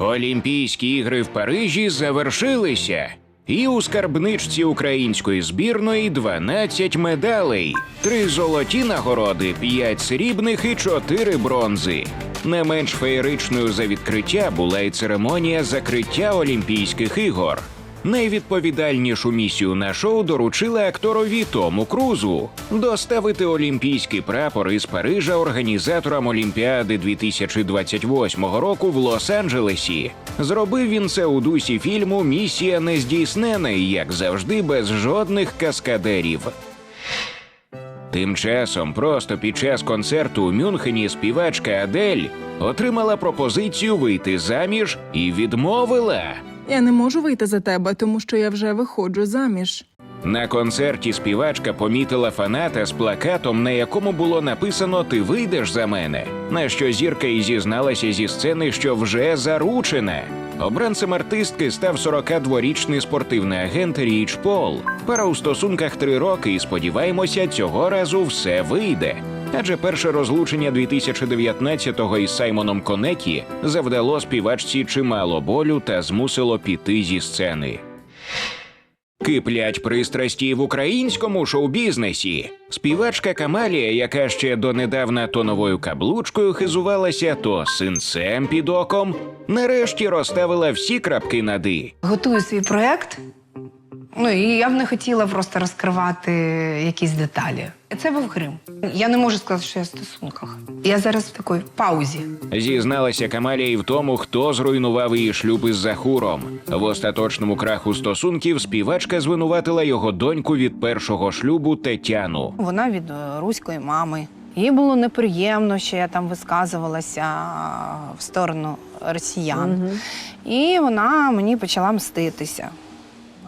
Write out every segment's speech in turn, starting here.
Олімпійські ігри в Парижі завершилися. І у скарбничці української збірної 12 медалей, три золоті нагороди, 5 срібних і 4 бронзи. Не менш феєричною за відкриття була й церемонія закриття Олімпійських ігор. Найвідповідальнішу місію на шоу доручили акторові Тому Крузу доставити олімпійський прапор із Парижа організаторам Олімпіади 2028 року в Лос-Анджелесі. Зробив він це у дусі фільму Місія нездійснена і, як завжди, без жодних каскадерів. Тим часом, просто під час концерту у Мюнхені співачка Адель отримала пропозицію вийти заміж і відмовила. Я не можу вийти за тебе, тому що я вже виходжу заміж. На концерті співачка помітила фаната з плакатом, на якому було написано Ти вийдеш за мене. На що зірка і зізналася зі сцени, що вже заручена. Обранцем артистки став 42-річний спортивний агент Річ Пол. Пара у стосунках три роки, і сподіваємося, цього разу все вийде. Адже перше розлучення 2019-го із Саймоном Конекі завдало співачці чимало болю та змусило піти зі сцени. Киплять пристрасті в українському шоу-бізнесі. Співачка Камалія, яка ще донедавна тоновою каблучкою хизувалася, то синцем під оком, нарешті розставила всі крапки над «і». Готую свій проєкт. Ну і я б не хотіла просто розкривати якісь деталі. Це був Крим. Я не можу сказати, що я в стосунках. Я зараз в такій паузі. Зізналася Камалія і в тому, хто зруйнував її шлюб із Захуром. В остаточному краху стосунків співачка звинуватила його доньку від першого шлюбу Тетяну. Вона від е, руської мами. Їй було неприємно, що я там висказувалася в сторону росіян. І вона мені почала мститися.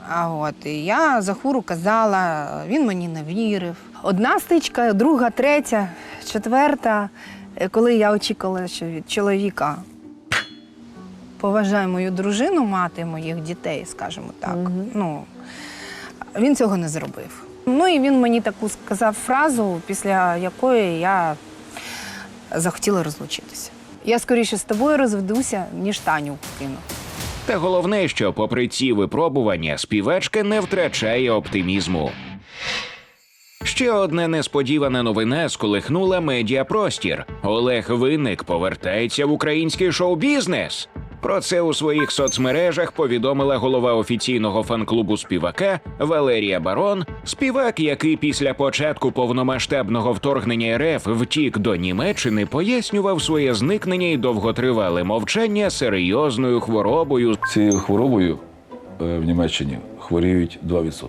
А от і я Захуру казала, він мені не вірив. Одна стичка, друга, третя, четверта. Е, Коли я очікувала, що від чоловіка поважає мою дружину, мати моїх дітей, скажімо так. Ну, він цього не зробив. Ну і він мені таку сказав фразу, після якої я захотіла розлучитися. Я скоріше з тобою розведуся, ніж Таню кину. Та головне, що, попри ці випробування, співачка не втрачає оптимізму. Ще одна несподівана новина сколихнула медіапростір. Олег Винник повертається в український шоу-бізнес. Про це у своїх соцмережах повідомила голова офіційного фан-клубу співака Валерія Барон. Співак, який після початку повномасштабного вторгнення РФ втік до Німеччини, пояснював своє зникнення і довготривале мовчання серйозною хворобою, Цією хворобою е, в Німеччині хворіють 2%.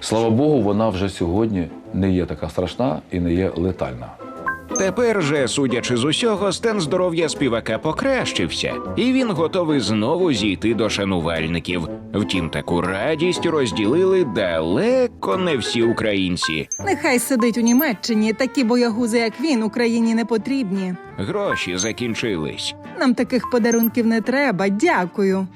Слава Богу, вона вже сьогодні не є така страшна і не є летальна. Тепер же, судячи з усього, стан здоров'я співака покращився, і він готовий знову зійти до шанувальників. Втім, таку радість розділили далеко не всі українці. Нехай сидить у Німеччині. Такі боягузи, як він, Україні не потрібні. Гроші закінчились. Нам таких подарунків не треба. Дякую.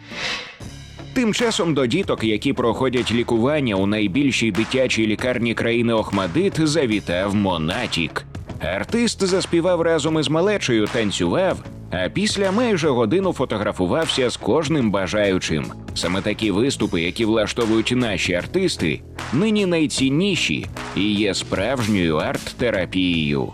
Тим часом до діток, які проходять лікування у найбільшій дитячій лікарні країни Охмадит, завітав Монатік. Артист заспівав разом із малечею, танцював, а після майже годину фотографувався з кожним бажаючим. Саме такі виступи, які влаштовують наші артисти, нині найцінніші і є справжньою арт-терапією.